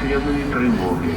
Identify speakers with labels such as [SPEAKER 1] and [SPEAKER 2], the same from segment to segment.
[SPEAKER 1] повітряної тривоги.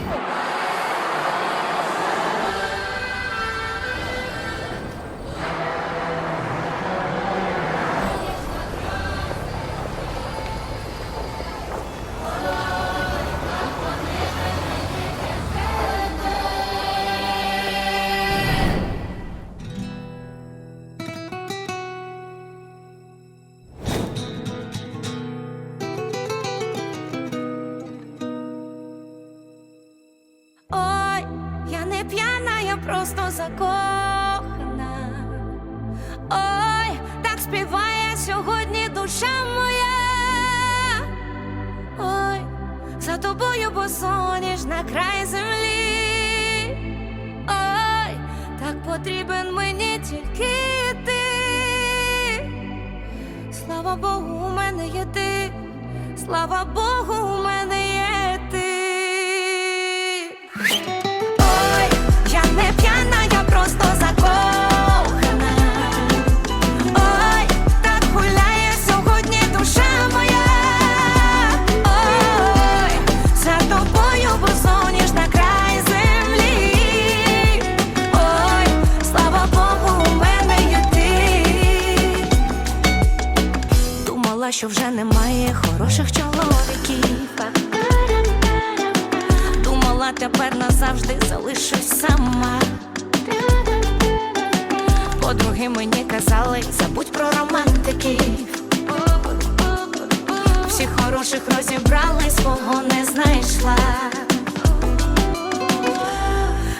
[SPEAKER 2] Просто закохана. Ой, так співає сьогодні душа моя. Ой, за тобою босоніж на край землі. Ой, так потрібен мені тільки ти. Слава Богу, у мене є ти. Слава Богу, Думала, що вже немає хороших чоловіків. Думала, тепер назавжди залишусь сама. Подруги мені казали, забудь про романтиків. Всіх хороших розібрали, свого не знайшла.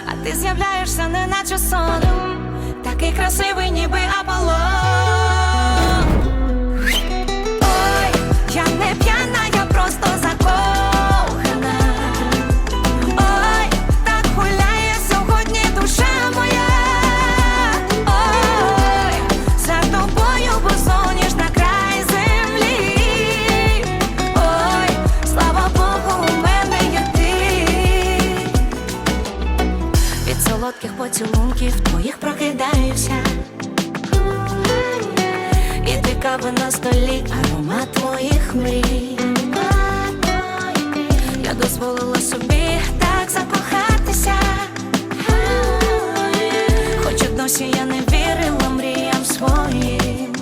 [SPEAKER 2] А ти з'являєшся, не наче сон, такий красивий, ніби Аполлон. Солодких поцілунків твоїх прокидаюся. І ти кави на столі, аромат твоїх мрій. Я дозволила собі так закохатися. Хоч досі я не вірила мріям своїм.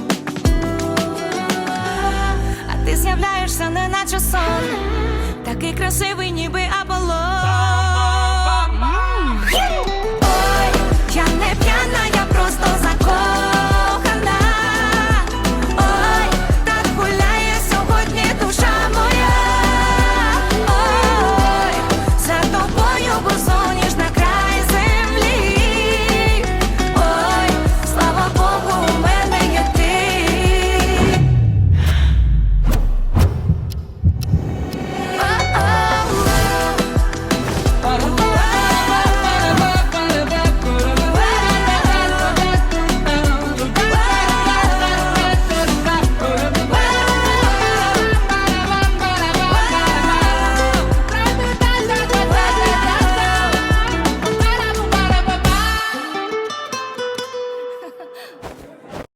[SPEAKER 2] А ти з'являєшся, не наче сон, такий красивий, ніби